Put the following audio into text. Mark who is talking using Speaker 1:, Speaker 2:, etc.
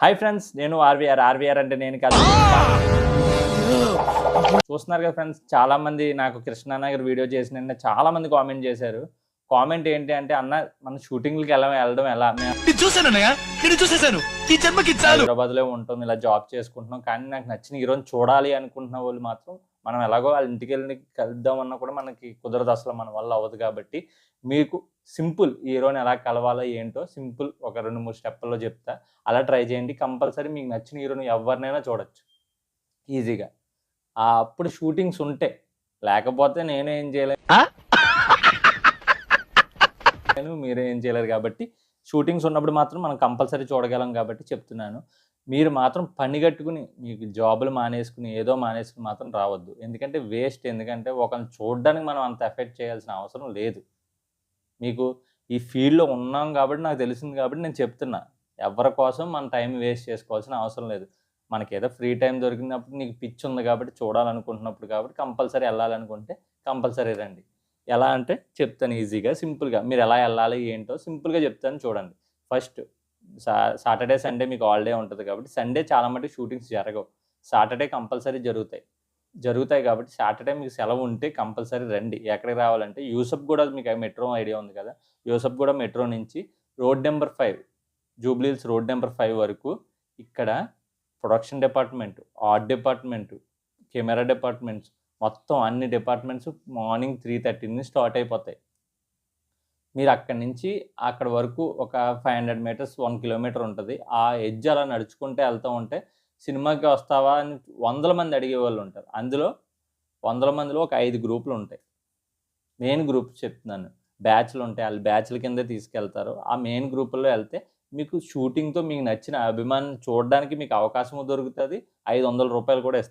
Speaker 1: Hi friends నేను RVR RVR అంటే నేను కాదు. చూస్తున్నారు కదా ఫ్రెండ్స్ చాలా మంది నాకు కృష్ణానగర్ వీడియో చేసిన వెంటనే చాలా మంది కామెంట్ చేశారు. కామెంట్ ఏంటి అంటే అన్న మన షూటింగ్లకి ఎలా వెళ్ళడం ఎలా?
Speaker 2: చాలు.
Speaker 1: హైదరాబాద్లో ఉంటాం ఇలా జాబ్ చేసుకుంటున్నాం కానీ నాకు నచ్చిన హీరోని చూడాలి అనుకుంటున్న వాళ్ళు మాత్రం మనం ఎలాగో వాళ్ళ ఇంటికి వెళ్ళి కలుద్దామన్నా కూడా మనకి కుదరదు అసలు మన వల్ల అవ్వదు కాబట్టి మీకు సింపుల్ హీరోని ఎలా కలవాలో ఏంటో సింపుల్ ఒక రెండు మూడు స్టెప్పుల్లో చెప్తా. అలా ట్రై చేయండి. కంపల్సరీ మీకు నచ్చిన హీరోని ఎవరినైనా చూడొచ్చు. ఈజీగా. ఆ అప్పుడు షూటింగ్స్ ఉంటే లేకపోతే నేను ఏం చేయలేను మీరు ఏం చేయలేరు కాబట్టి షూటింగ్స్ ఉన్నప్పుడు మాత్రం మనం కంపల్సరీ చూడగలం కాబట్టి చెప్తున్నాను. మీరు మాత్రం పని కట్టుకుని మీకు జాబులు మానేసుకుని ఏదో మానేసుకుని మాత్రం రావద్దు. ఎందుకంటే వేస్ట్ ఎందుకంటే ఒకరిని చూడడానికి మనం అంత ఎఫెక్ట్ చేయాల్సిన అవసరం లేదు. మీకు ఈ ఫీల్డ్లో ఉన్నాం కాబట్టి నాకు తెలిసింది కాబట్టి నేను చెప్తున్నా. ఎవరి కోసం మన టైం వేస్ట్ చేసుకోవాల్సిన అవసరం లేదు. మనకి ఏదో ఫ్రీ టైం దొరికినప్పుడు నీకు పిచ్ ఉంది కాబట్టి చూడాలనుకుంటున్నప్పుడు కాబట్టి కంపల్సరీ వెళ్ళాలనుకుంటే కంపల్సరీ రండి. ఎలా అంటే చెప్తాను ఈజీగా సింపుల్గా. మీరు ఎలా వెళ్ళాలి ఏంటో సింపుల్గా చెప్తాను చూడండి. ఫస్ట్ సాటర్డే సండే మీకు హాలిడే ఉంటుంది కాబట్టి సండే చాలా మటుకు షూటింగ్స్ జరగవు. సాటర్డే కంపల్సరీ జరుగుతాయి. జరుగుతాయి కాబట్టి సాటర్డే మీకు సెలవు ఉంటే కంపల్సరీ రండి. ఎక్కడికి రావాలంటే యూసఫ్ కూడా మీకు మెట్రో ఐడియా ఉంది కదా? యూసఫ్ కూడా మెట్రో నుంచి road number five Jubilee Hills road number five వరకు ఇక్కడ production department art department camera departments మొత్తం అన్ని డిపార్ట్మెంట్స్ మార్నింగ్ త్రీ థర్టీ నుంచి స్టార్ట్ అయిపోతాయి. మీరు అక్కడి నుంచి అక్కడ వరకు ఒక five hundred metres one kilometre ఉంటుంది. ఆ ఎడ్జ్ అలా నడుచుకుంటే వెళ్తూ ఉంటే సినిమాకి వస్తావా అని వందల మంది అడిగే వాళ్ళు ఉంటారు. అందులో వందల మందిలో ఒక ఐదు గ్రూపులు ఉంటాయి. మెయిన్ గ్రూప్ చెప్తున్నాను. బ్యాచ్లు ఉంటాయి. వాళ్ళు బ్యాచ్ల కింద తీసుకెళ్తారు. ఆ మెయిన్ గ్రూపుల్లో వెళ్తే మీకు షూటింగ్తో మీకు నచ్చిన అభిమానం చూడడానికి మీకు అవకాశం దొరుకుతుంది. ఐదు వందల రూపాయలు కూడా ఇస్తారు.